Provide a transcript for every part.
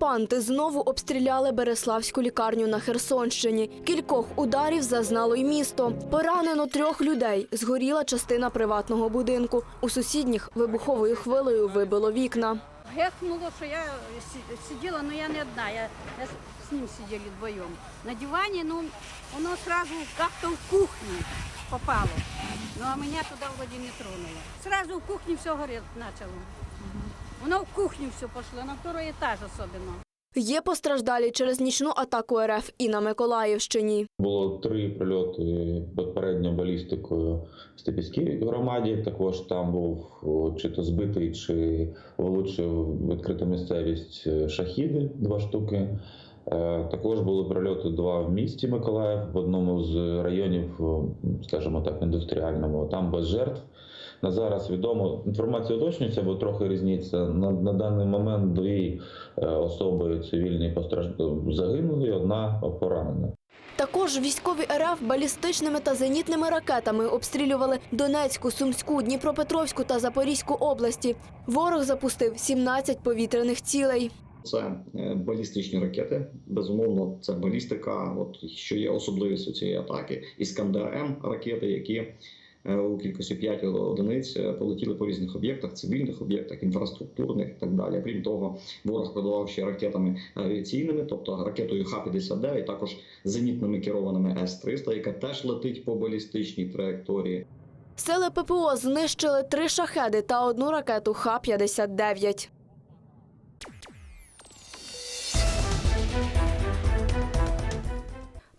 Окупанти знову обстріляли Береславську лікарню на Херсонщині. Кількох ударів зазнало й місто. Поранено трьох людей. Згоріла частина приватного будинку. У сусідніх вибуховою хвилею вибило вікна. Гехнуло, що я сиділа, але я не одна, я, я з- ним сиділи вдвоєм. На дивані, ну, воно сразу как-то в кухню попало. Ну, а мене туди вроде не тронуло. Сразу в кухні все гореть почало. Воно в кухню все пошло, на второй етаж особливо. Є постраждалі через нічну атаку РФ і на Миколаївщині. Було три прильоти попередньо балістикою в Степівській громаді. Також там був чи то збитий, чи влучив відкрита місцевість е, шахіди, два штуки. Е, Також були прильоти два в місті Миколаїв, в одному з районів, скажімо так, індустріальному. Там без жертв. На зараз відомо інформація уточнюється, бо трохи різниця. На, на даний момент дві е, особи цивільні постраждали загинули, одна поранена. Також військові РФ балістичними та зенітними ракетами обстрілювали Донецьку, Сумську, Дніпропетровську та Запорізьку області. Ворог запустив 17 повітряних цілей. Це е, балістичні ракети. Безумовно, це балістика. От що є особливістю цієї атаки. Іскандер М ракети, які у кількості 5 одиниць е, полетіли по різних об'єктах, цивільних об'єктах, інфраструктурних і так далі. Крім того, ворог подавав ще ракетами авіаційними, тобто ракетою Х-59, також зенітними керованими С-300, яка теж летить по балістичній траєкторії. Сили ППО знищили три шахеди та одну ракету Х-59.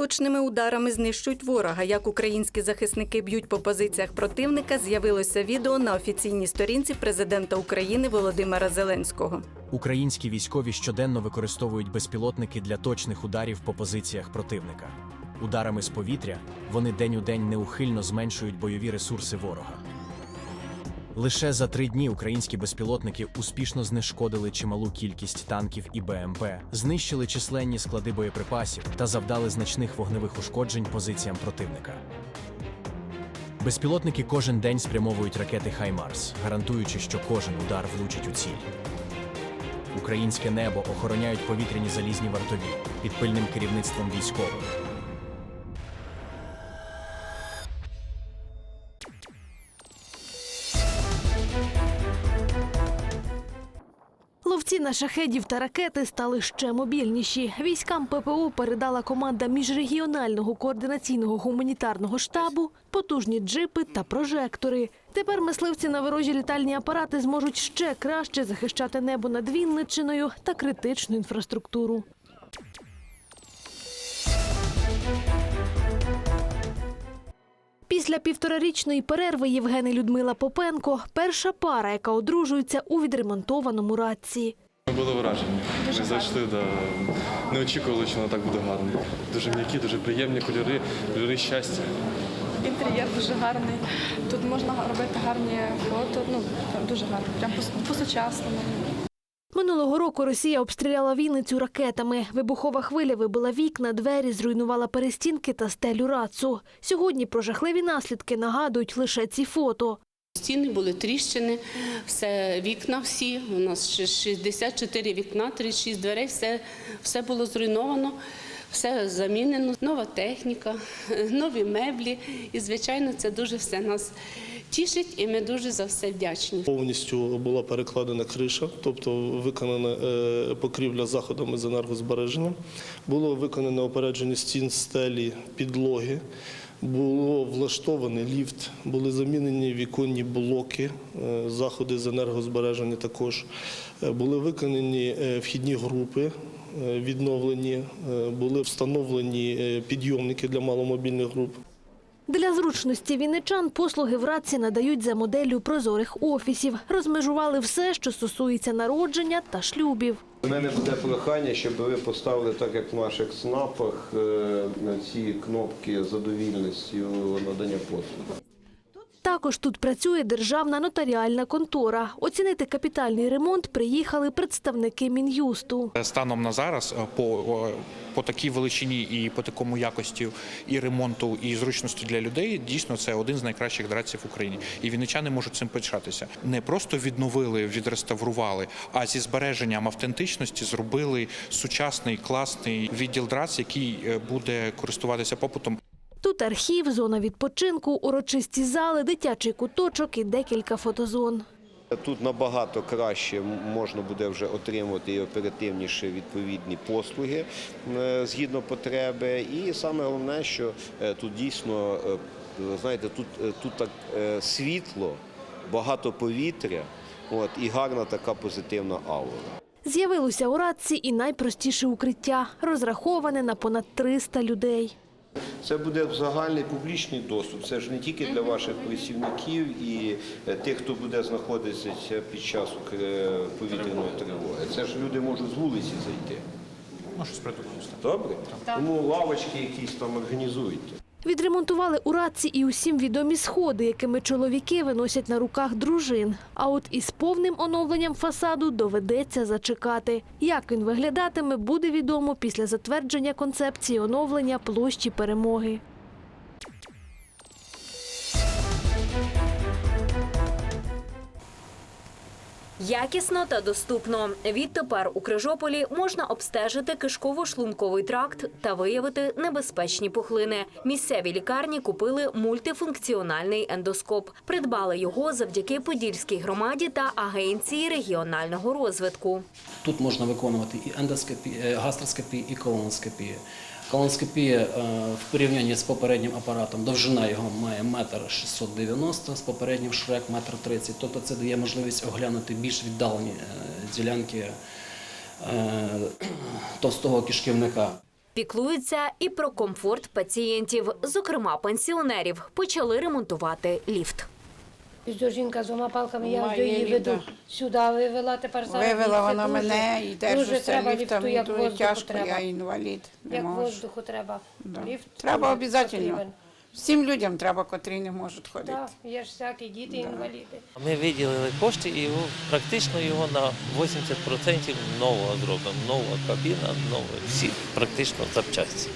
Точними ударами знищують ворога. Як українські захисники б'ють по позиціях противника, з'явилося відео на офіційній сторінці президента України Володимира Зеленського. Українські військові щоденно використовують безпілотники для точних ударів по позиціях противника. Ударами з повітря вони день у день неухильно зменшують бойові ресурси ворога. Лише за три дні українські безпілотники успішно знешкодили чималу кількість танків і БМП, знищили численні склади боєприпасів та завдали значних вогневих ушкоджень позиціям противника. Безпілотники кожен день спрямовують ракети Хаймарс, гарантуючи, що кожен удар влучить у ціль. Українське небо охороняють повітряні залізні вартові під пильним керівництвом військових. На шахедів та ракети стали ще мобільніші. Військам ППО передала команда міжрегіонального координаційного гуманітарного штабу потужні джипи та прожектори. Тепер мисливці на ворожі літальні апарати зможуть ще краще захищати небо над Вінниччиною та критичну інфраструктуру. Після півторарічної перерви Євген Людмила Попенко перша пара, яка одружується у відремонтованому радці. Ми були вражені. Ми зайшли, да, не очікували, що воно так буде гарно. Дуже м'які, дуже приємні кольори, кольори щастя. Інтер'єр дуже гарний. Тут можна робити гарні фото. Ну там дуже гарно, прям по- по-сучасному. Минулого року Росія обстріляла Вінницю ракетами. Вибухова хвиля вибила вікна, двері, зруйнувала перестінки та стелю рацу. Сьогодні про жахливі наслідки нагадують лише ці фото. Стіни були тріщини, все вікна всі. У нас ще 64 вікна, 36 дверей, все, все було зруйновано, все замінено. Нова техніка, нові меблі. І, звичайно, це дуже все нас тішить, і ми дуже за все вдячні. Повністю була перекладена криша, тобто виконана е, покрівля заходами з енергозбереження. Було виконане опередження стін, стелі, підлоги. Було влаштований ліфт, були замінені віконні блоки, е, заходи з енергозбереження також. Е, Були виконані е, вхідні групи, відновлені, були встановлені підйомники для маломобільних груп. Для зручності вінничан послуги в радці надають за моделлю прозорих офісів. Розмежували все, що стосується народження та шлюбів. У мене буде прохання, щоб ви поставили, так як в наших снапах, е, ці кнопки задовільності надання послуг. Також тут працює державна нотаріальна контора. Оцінити капітальний ремонт приїхали представники мін'юсту. Станом на зараз е, по, по такій величині і по такому якості і ремонту, і зручності для людей дійсно це один з найкращих драців в Україні. І вінничани можуть цим пишатися. Не просто відновили, відреставрували, а зі збереженням автентичності зробили сучасний класний відділ драц, який е, буде користуватися попитом Тут архів, зона відпочинку, урочисті зали, дитячий куточок і декілька фотозон. Тут набагато краще можна буде вже отримувати і оперативніше відповідні послуги е, згідно потреби. І саме головне, що е, тут дійсно, е, знаєте, тут, тут так світло, багато повітря, от, і гарна така позитивна аура. З'явилося у радці і найпростіше укриття, розраховане на понад 300 людей. Це буде загальний публічний доступ. Це ж не тільки для ваших висівників і е, тих, хто буде знаходитися під час е, повітряної тривоги. Це ж люди можуть з вулиці зайти. ну, щось придумаємо. Добре? Тому лавочки якісь там організуйте. Відремонтували у радці і усім відомі сходи, якими чоловіки виносять на руках дружин. А от із повним оновленням фасаду доведеться зачекати. Як він виглядатиме, буде відомо після затвердження концепції оновлення площі перемоги. Якісно та доступно. Відтепер у Крижополі можна обстежити кишково-шлунковий тракт та виявити небезпечні пухлини. Місцеві лікарні купили мультифункціональний ендоскоп. Придбали його завдяки Подільській громаді та агенції регіонального розвитку. Тут можна виконувати і ендоскопію, е, гастроскопію, і колоноскопію. Колоноскопія е, в порівнянні з попереднім апаратом, довжина його має метр 690, з попереднім шрек метр 30. Тобто це дає можливість оглянути більш віддалені е, ділянки е, товстого кишківника. Піклуються і про комфорт пацієнтів, зокрема пенсіонерів. Почали ремонтувати ліфт. Ось жінка з двома палками, я Має її веду да. сюди, вивела тепер зараз. Вивела вона дуже- мене і Дуже держуся треба ліфтом, ліфту, як дуже воздуху тяжко, треба. я інвалід. Не Як можу. воздуху треба. Да. Ліфт Треба дуже обов'язково. потрібен. Всім людям треба, котрі не можуть ходити. Так, є ж всякі діти, інваліди. Ми виділили кошти і його, практично його на 80% нового зробимо. Нова кабіна, нові всі практично запчасті.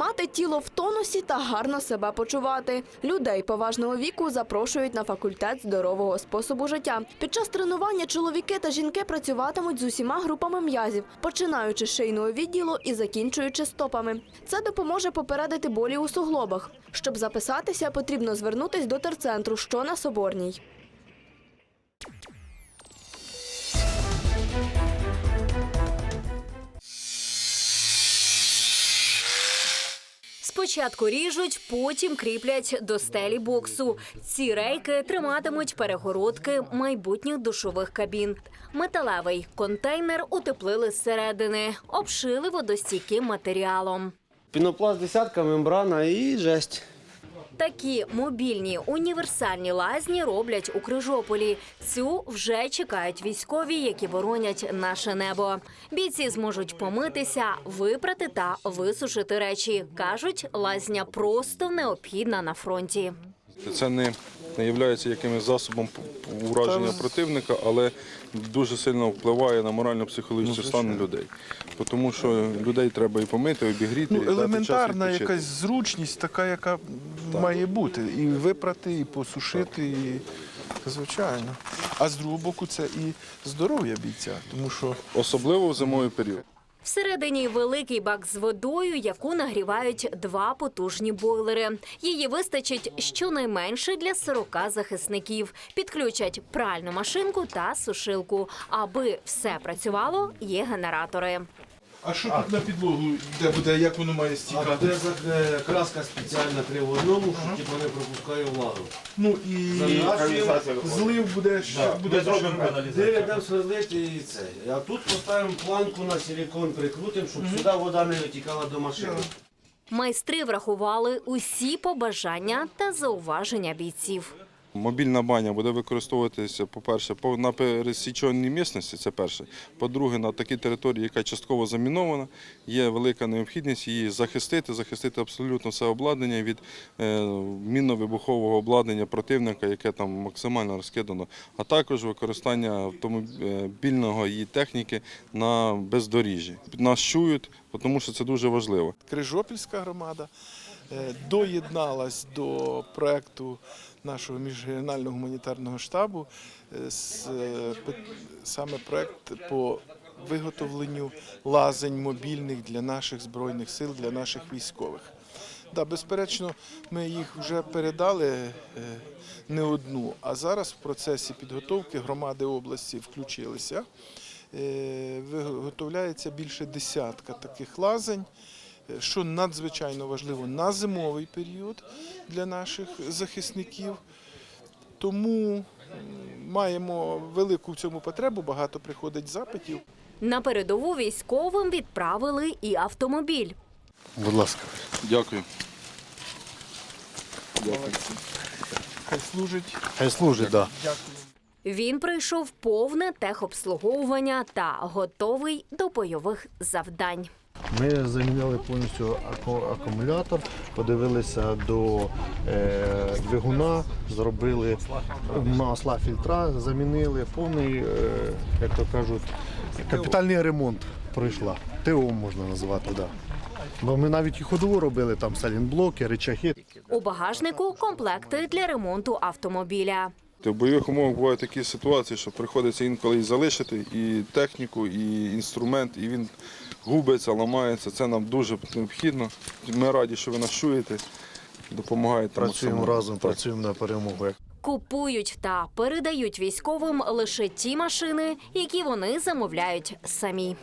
Тримати тіло в тонусі та гарно себе почувати. Людей поважного віку запрошують на факультет здорового способу життя. Під час тренування чоловіки та жінки працюватимуть з усіма групами м'язів, починаючи з шийного відділу і закінчуючи стопами. Це допоможе попередити болі у суглобах. Щоб записатися, потрібно звернутись до терцентру, що на Соборній. Спочатку ріжуть, потім кріплять до стелі боксу. Ці рейки триматимуть перегородки майбутніх душових кабін. Металевий контейнер утеплили зсередини, обшили водостійким матеріалом. Пінопласт десятка, мембрана і жесть. Такі мобільні універсальні лазні роблять у Крижополі. Цю вже чекають військові, які боронять наше небо. Бійці зможуть помитися, випрати та висушити речі. кажуть, лазня просто необхідна на фронті. Це не, не є якимось засобом ураження противника, але дуже сильно впливає на морально-психологічний стан людей. Тому що людей треба і помити, і обігріти, і Ну, дати час елементарна якась зручність, така, яка має бути. І випрати, і посушити, і звичайно. А з другого боку, це і здоров'я бійця, тому що Особливо в зимовий період. Всередині великий бак з водою, яку нагрівають два потужні бойлери. Її вистачить щонайменше для 40 захисників. Підключать пральну машинку та сушилку. Аби все працювало, є генератори. А що тут на підлогу, де буде, як воно має стікати? краска спеціальна при одному, що типу не пропускає влагу. Ну і злив буде, що буде дуже Де дам сверлити і це. А тут поставимо планку на силикон, прикрутимо, щоб сюди вода не витікала до машини. Майстри врахували усі побажання та зауваження бійців. Мобільна баня буде використовуватися, по-перше, по- на пересіченій місності, це перше. По-друге, на такій території, яка частково замінована, є велика необхідність її захистити, захистити абсолютно все обладнання від е, мінно-вибухового обладнання противника, яке там максимально розкидано, а також використання автомобільного її техніки на бездоріжжі. Нас чують, тому що це дуже важливо. Крижопільська громада е, доєдналась до проекту нашого міжрегіонального гуманітарного штабу е, е, саме проект по виготовленню лазень мобільних для наших збройних сил, для наших військових. Да, безперечно, ми їх вже передали е, не одну, а зараз в процесі підготовки громади області включилися. Е, Виготовляється більше десятка таких лазень, е, що надзвичайно важливо на зимовий період для наших захисників. Тому маємо велику в цьому потребу, багато приходить запитів. На передову військовим відправили і автомобіль. Будь ласка. Дякую. Хай служить. Хай служить, так. Дякую. Він пройшов повне техобслуговування та готовий до бойових завдань. Ми замінили повністю аку- акумулятор, подивилися до е, двигуна, зробили масла фільтра, замінили повний, е, як то кажуть, капітальний ремонт пройшла. ТО можна назвати, Да. Бо ми навіть і ходову робили, там салінблоки, речаги. У багажнику комплекти для ремонту автомобіля. В бойових умовах бувають такі ситуації, що приходиться інколи і залишити і техніку, і інструмент, і він губиться, ламається. Це нам дуже необхідно. Ми раді, що ви нас чуєте, допомагаєте. Працюємо разом, Так. працюємо на перемогу. Купують та передають військовим лише ті машини, які вони замовляють самі.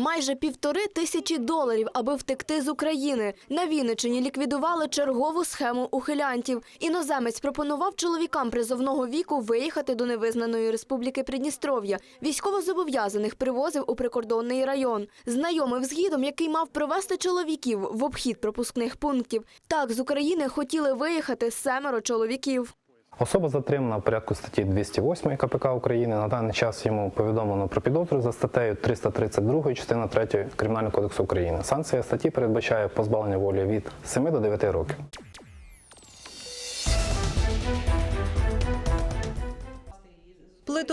Майже півтори тисячі доларів, аби втекти з України. На Вінничині ліквідували чергову схему ухилянтів. Іноземець пропонував чоловікам призовного віку виїхати до невизнаної республіки Придністров'я. Військовозобов'язаних привозив у прикордонний район. Знайомив з який мав провести чоловіків в обхід пропускних пунктів. Так з України хотіли виїхати семеро чоловіків. Особа затримана в порядку статті 208 КПК України. На даний час йому повідомлено про підозру за статтею 332 частина 3 Кримінального кодексу України. Санкція статті передбачає позбавлення волі від 7 до 9 років.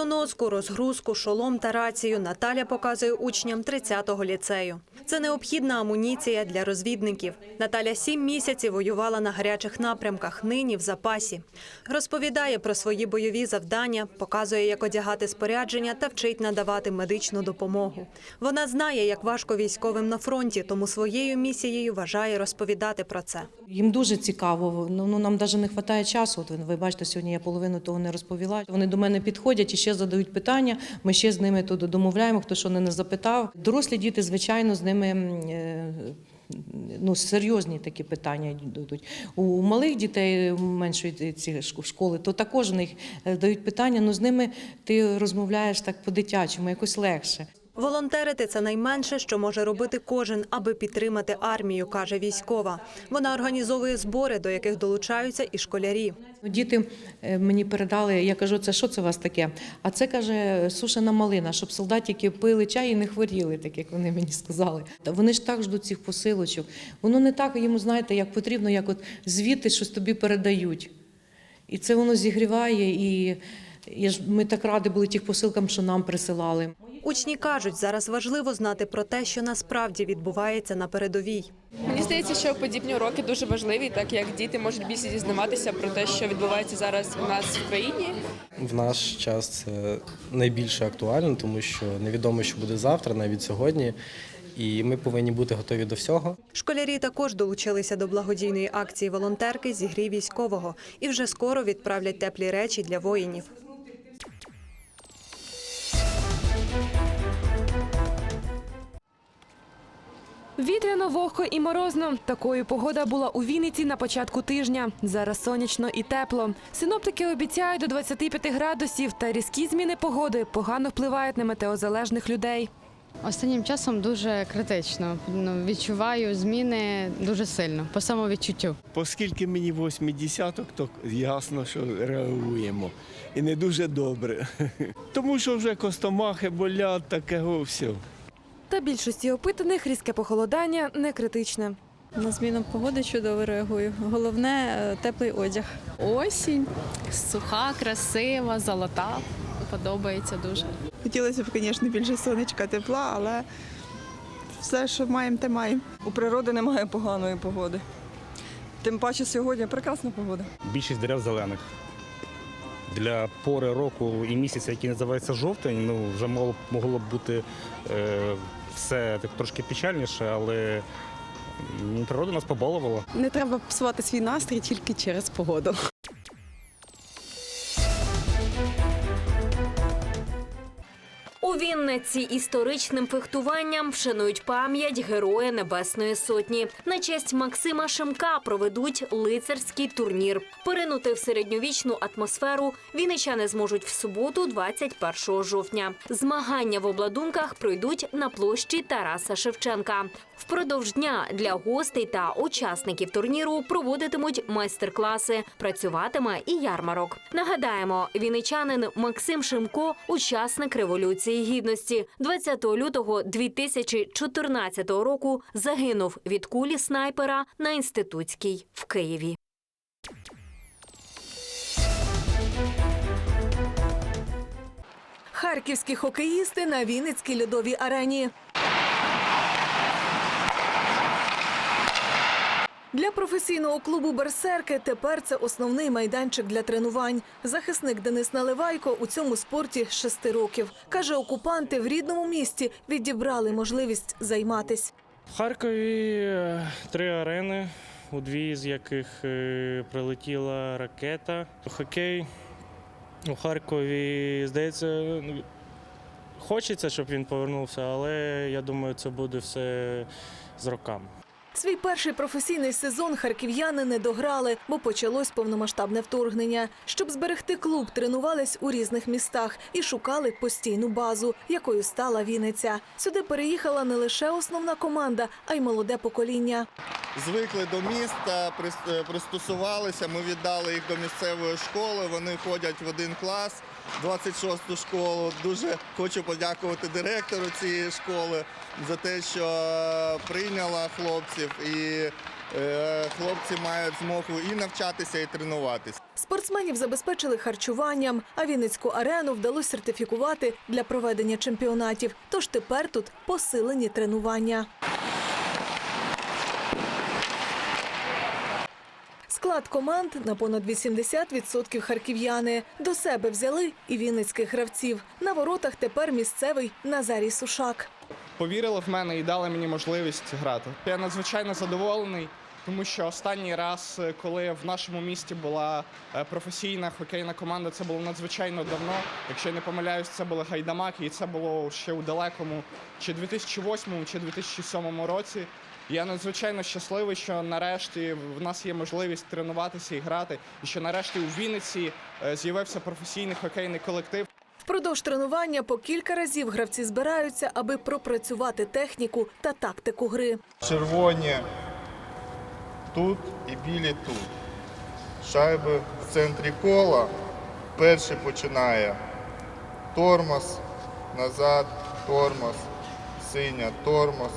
Плитоноску, розгрузку, шолом та рацію Наталя показує учням 30-го ліцею. Це необхідна амуніція для розвідників. Наталя сім місяців воювала на гарячих напрямках, нині в запасі. Розповідає про свої бойові завдання, показує, як одягати спорядження та вчить надавати медичну допомогу. Вона знає, як важко військовим на фронті, тому своєю місією вважає розповідати про це. Їм дуже цікаво. Ну, ну нам навіть не вистачає часу. От ви бачите, сьогодні я половину того не розповіла. Вони до мене підходять і ще задають питання. Ми ще з ними тут домовляємо, хто що не запитав. Дорослі діти, звичайно, з ними. е, Ну, серйозні такі питання йдуть. У малих дітей меншої ці шк- школи, то також у них е, дають питання, ну з ними ти розмовляєш так по-дитячому, якось легше. Волонтерити це найменше, що може робити кожен, аби підтримати армію, каже військова. Вона організовує збори, до яких долучаються і школярі. Діти е, мені передали, я кажу, це що це у вас таке? А це каже сушена малина, щоб солдатики пили чай і не хворіли, так як вони мені сказали. Вони ж так ждуть цих посилочок. Воно не так їм, знаєте, як потрібно, як от звідти щось тобі передають. І це воно зігріває. І я ж ми так раді були тих посилкам, що нам присилали. Учні кажуть, зараз важливо знати про те, що насправді відбувається на передовій. Мені здається, що подібні уроки дуже важливі, так як діти можуть більше дізнаватися про те, що відбувається зараз у нас в країні. В наш час це найбільше актуально, тому що невідомо, що буде завтра, навіть сьогодні. І ми повинні бути готові до всього. Школярі також долучилися до благодійної акції волонтерки зігрій військового і вже скоро відправлять теплі речі для воїнів. Вітряно, вогко і морозно. Такою погода була у Вінниці на початку тижня. Зараз сонячно і тепло. Синоптики обіцяють до 25 градусів, та різкі зміни погоди погано впливають на метеозалежних людей. Останнім часом дуже критично. Ну, відчуваю зміни дуже сильно, по самовідчуттю. Оскільки мені 80 то ясно, що реагуємо. І не дуже добре. Тому що вже костомахи болять, такого всього. Та більшості опитаних різке похолодання не критичне. На зміну погоди чудово реагую. Головне е, теплий одяг. Осінь суха, красива, золота. Подобається дуже. Хотілося б, звісно, більше сонечка, тепла, але все, що маємо, те маємо. У природи немає поганої погоди. Тим паче сьогодні прекрасна погода. Більшість дерев зелених. Для пори року і місяця, який називається жовтень, ну вже могло, могло б бути е, все так трошки печальніше, але м, природа нас побалувала. Не треба псувати свій настрій тільки через погоду. Вінниці історичним фехтуванням вшанують пам'ять Героя Небесної Сотні. На честь Максима Шемка проведуть лицарський турнір. Поринути в середньовічну атмосферу вінничани зможуть в суботу, 21 жовтня. Змагання в обладунках пройдуть на площі Тараса Шевченка. Впродовж дня для гостей та учасників турніру проводитимуть майстер-класи. Працюватиме і ярмарок. Нагадаємо, вінничанин Максим Шимко, учасник революції гідності, 20 лютого 2014 року загинув від кулі снайпера на інститутській в Києві. Харківські хокеїсти на Вінницькій льодовій арені. Для професійного клубу Берсерки тепер це основний майданчик для тренувань. Захисник Денис Наливайко у цьому спорті шести років. Каже, окупанти в рідному місті відібрали можливість займатись. В Харкові е, три арени, у дві з яких е, прилетіла ракета. Хокей у Харкові, здається, ну, хочеться, щоб він повернувся, але я думаю, це буде все з роками. Свій перший професійний сезон харків'яни не дограли, бо почалось повномасштабне вторгнення. Щоб зберегти клуб, тренувались у різних містах і шукали постійну базу, якою стала Вінниця. Сюди переїхала не лише основна команда, а й молоде покоління. звикли до міста, е, пристосувалися. Ми віддали їх до місцевої школи. Вони ходять в один клас, 26-ту школу. Дуже хочу подякувати директору цієї школи за те, що е, прийняла хлопців, і е, хлопці мають змогу і навчатися, і тренуватися. Спортсменів забезпечили харчуванням, а Вінницьку арену вдалося сертифікувати для проведення чемпіонатів. Тож тепер тут посилені тренування. Склад команд на понад 80% харків'яни. До себе взяли і вінницьких гравців. На воротах тепер місцевий Назарій Сушак. повірили в мене і дали мені можливість грати. Я надзвичайно задоволений, тому що останній раз, е, коли в нашому місті була е, професійна хокейна команда, це було надзвичайно давно. Якщо я не помиляюсь, це були гайдамаки, і це було ще у далекому чи 2008, чи 2007 році. Я надзвичайно щасливий, що нарешті в нас є можливість тренуватися і грати, і що нарешті у Вінниці е, з'явився професійний хокейний колектив. Впродовж тренування по кілька разів гравці збираються, аби пропрацювати техніку та тактику гри. Червоні тут і білі тут. Шайби в центрі кола. Перший починає тормоз, назад, тормоз, синя, тормоз.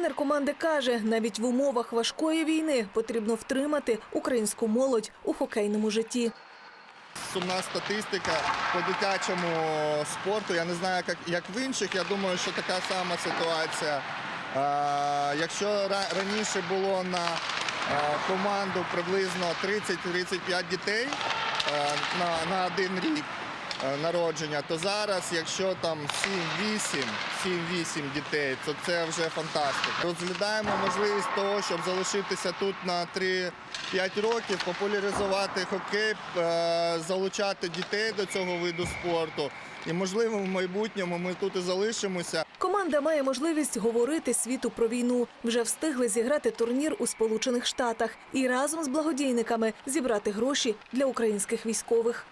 Тренер команди каже, навіть в умовах важкої війни потрібно втримати українську молодь у хокейному житті. Сумна статистика по дитячому спорту. Я не знаю, як, як в інших. Я думаю, що така сама ситуація. А, якщо ра- раніше було на команду приблизно 30-35 дітей а, на, на один рік народження, то зараз, якщо там 7-8, 7-8 дітей, то це вже фантастика. Розглядаємо можливість того, щоб залишитися тут на 3-5 років, популяризувати хокей, е, залучати дітей до цього виду спорту. І можливо в майбутньому ми тут і залишимося. Команда має можливість говорити світу про війну. Вже встигли зіграти турнір у Сполучених Штатах і разом з благодійниками зібрати гроші для українських військових.